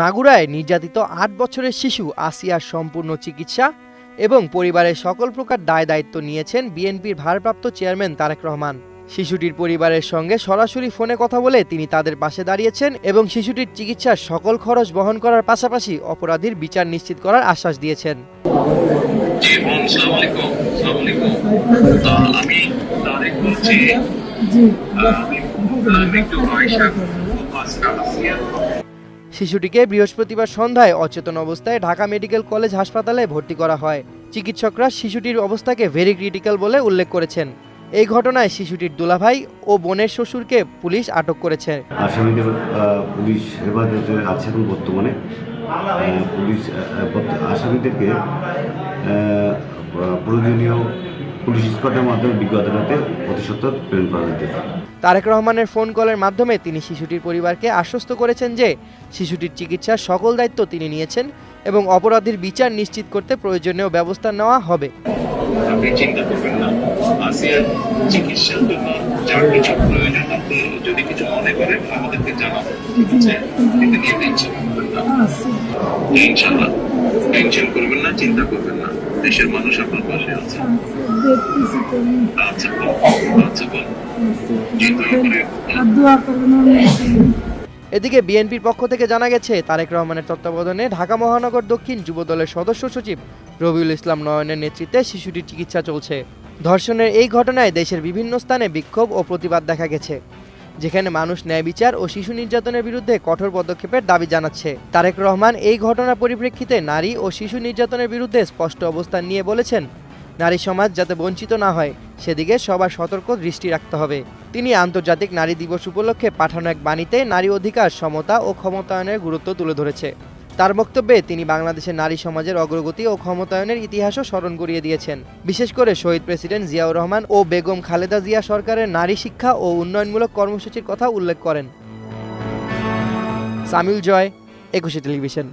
মাগুরায় নির্যাতিত আট বছরের শিশু আসিয়ার সম্পূর্ণ চিকিৎসা এবং পরিবারের সকল প্রকার দায় দায়িত্ব নিয়েছেন বিএনপির ভারপ্রাপ্ত চেয়ারম্যান তারেক রহমান। শিশুটির পরিবারের সঙ্গে সরাসরি ফোনে কথা বলে তিনি তাদের পাশে দাঁড়িয়েছেন এবং শিশুটির চিকিৎসার সকল খরচ বহন করার পাশাপাশি অপরাধীর বিচার নিশ্চিত করার আশ্বাস দিয়েছেন। আমি বলছি আমি একটু শিশুটিকে বৃহস্পতিবার সন্ধ্যায় অচেতন অবস্থায় ঢাকা মেডিকেল কলেজ হাসপাতালে ভর্তি করা হয়। চিকিৎসকরা শিশুটির অবস্থাকে ভেরি ক্রিটিক্যাল বলে উল্লেখ করেছেন। এই ঘটনায় শিশুটির দুলাভাই ও বোনের শ্বশুরকে পুলিশ আটক করেছে। আসামিদের পুলিশ হেফাজতে আছে বর্তমানে। পুলিশ আসামিদেরকে প্রয়োজনীয় পুলিশ স্কটের মাধ্যমে অতি সত্তর প্রেরণ করা যেতেছে তারেক রহমানের ফোন কলের মাধ্যমে তিনি শিশুটির পরিবারকে আশ্বস্ত করেছেন যে শিশুটির চিকিৎসার সকল দায়িত্ব তিনি নিয়েছেন এবং অপরাধীর বিচার নিশ্চিত করতে প্রয়োজনীয় ব্যবস্থা নেওয়া হবে। আপনি চিন্তা করবেন না। আসিয়ার চিকিৎসার জন্য যার কিছু প্রয়োজন আপনি যদি কিছু মনে করেন আমাদেরকে জানাবেন। ঠিক আছে এতে নিয়ে টেনশন করবেন না, চিন্তা করবেন না। দেশের মানুষ আপনার পাশে আছে। আচ্ছা আচ্ছা এদিকে বিএনপির পক্ষ থেকে জানা গেছে, তারেক রহমানের তত্ত্বাবধানে ঢাকা মহানগর দক্ষিণ যুব দলের সদস্য সচিব রবিউল ইসলাম নয়নের নেতৃত্বে শিশুটির চিকিৎসা চলছে। ধর্ষণের এই ঘটনায় দেশের বিভিন্ন স্থানে বিক্ষোভ ও প্রতিবাদ দেখা গেছে। যেখানে মানুষ ন্যায় বিচার ও শিশু নির্যাতনের বিরুদ্ধে কঠোর পদক্ষেপের দাবি জানাচ্ছে। তারেক রহমান এই ঘটনার পরিপ্রেক্ষিতে নারী ও শিশু নির্যাতনের বিরুদ্ধে স্পষ্ট অবস্থান নিয়ে বলেছেন, নারী সমাজ যাতে বঞ্চিত না হয়, সেদিকে সবার সতর্ক দৃষ্টি রাখতে হবে। তিনি আন্তর্জাতিক নারী দিবস উপলক্ষে পাঠানো এক বাণীতে নারী অধিকার, সমতা ও ক্ষমতায়নের গুরুত্ব তুলে ধরেছে। তার বক্তব্যে তিনি বাংলাদেশের নারী সমাজের অগ্রগতি ও ক্ষমতায়নের ইতিহাসও স্মরণ করিয়ে দিয়েছেন। বিশেষ করে শহীদ প্রেসিডেন্ট জিয়াউর রহমান ও বেগম খালেদা জিয়া সরকারের নারী শিক্ষা ও উন্নয়নমূলক কর্মসূচির কথা উল্লেখ করেন। সামিল জয়, একুশে টেলিভিশন।